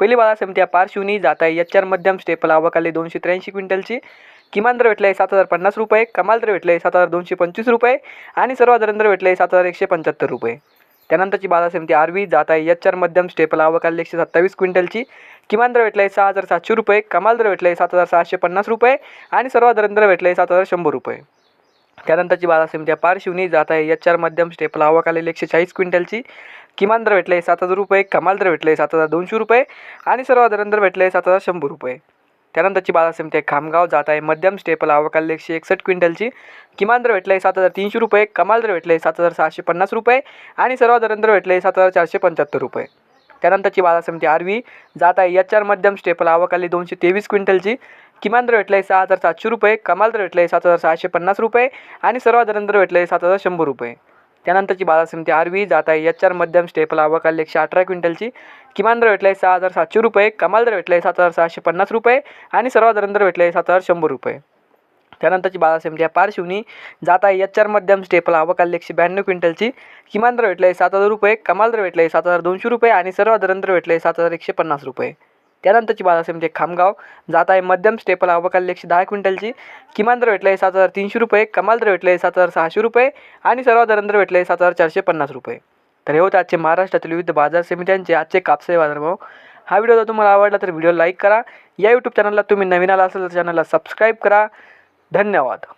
पहिली बाजार समिती आहे पारशिवनी जात आहे. एच आर मध्यम स्टेपल आवकाली दोनशे त्र्याऐंशी क्विंटलची. किमान दर भेटले आहे सात हजार पन्नास रुपये. कमाल दर भेटले आहे सात हजार दोनशे पंचवीस रुपये. आणि सर्व दर भेटलं आहे सात हजार एकशे पंच्याहत्तर रुपये. त्यानंतरची बाजार समिती आरवी जात आहे. एच आर मध्यम स्टेपल आवकाली एकशे सत्तावीस क्विंटलची. किमान दर भेटले आहे सहा हजार सातशे रुपये. कमाल दर भेटले आहे सात हजार सहाशे पन्नास रुपये. आणि सर्वात दर भेटलं आहे सात हजार शंभर रुपये. त्यानंतरची बाजार समिती पारशिवनी जात आहे. एच आर मध्यम स्टेपल आवक आलेली एकशे चाळीस क्विंटलची. किमान दर भेटले सात हजार रुपये कमाल दर भेटले सात हजार दोनशे रुपये आणि सर्वसाधारण दर भेटले सात हजार शंभर रुपये. त्यानंतरची बाजार समिती आहे खामगाव जात आहे मध्यम स्टेपल आवकाल एकशे एकसष्ट क्विंटलची. किमान दर भेटले सात हजार तीनशे रुपये कमाल दर भेटले सात हजार सहाशे पन्नास रुपये आणि सर्वसाधारण दर भेटले सात हजार चारशे पंच्याहत्तर रुपये. त्यानंतरची बाजार समिती आरवी जात आहे एच आर मध्यम स्टेपल आवकाली दोनशे तेवीस क्विंटलची. किमान दर भेटले सहा हजार सातशे रुपये कमाल दर भेटले सात हजार सहाशे पन्नास रुपये आणि सर्वसाधारण दर भेटले सात हजार शंभर रुपये. त्यानंतरची बाजार समिती आरवी जात आहे एच आर मध्यम स्टेपल अवकाल एकशे अठरा क्विंटलची. किमान दर भेटले सहा हजार सातशे रुपये कमाल दर भेटले सात हजार सहाशे पन्नास रुपये आणि सर्वात दर भेटले सात हजार शंभर रुपये. त्यानंतरची बाजार समिती आहे पारशिवनी जात आहे एच आर मध्यम स्टेपल आवकाली एकशे ब्याण्णव क्विंटलची. किमान दर भेटले सात हजार रुपये कमाल दर भेटले सात हजार दोनशे रुपये आणि सर्वात दर भेटले सात हजार एकशे पन्नास रुपये. त्यानंतरची बाजार समिती म्हणजे खामगाव. जात आहे मध्यम स्टेपल आवकाली एकशे दहा क्विंटलची. किमान दर भेटले सात हजार तीनशे रुपये कमाल दर भेटले सात हजार सहाशे रुपये आणि सर्वात दर भेटले सात हजार चारशे पन्नास रुपये. तर हे होते आजचे महाराष्ट्रातील विविध बाजार समित्यांचे आजचे कापसाचे बाजारभाव. हा व्हिडिओ जर तुम्हाला आवडला तर व्हिडिओ लाईक करा. या यूट्यूब चॅनलला तुम्ही नवीन आला असेल तर चॅनलला सबस्क्राईब करा. धन्यवाद.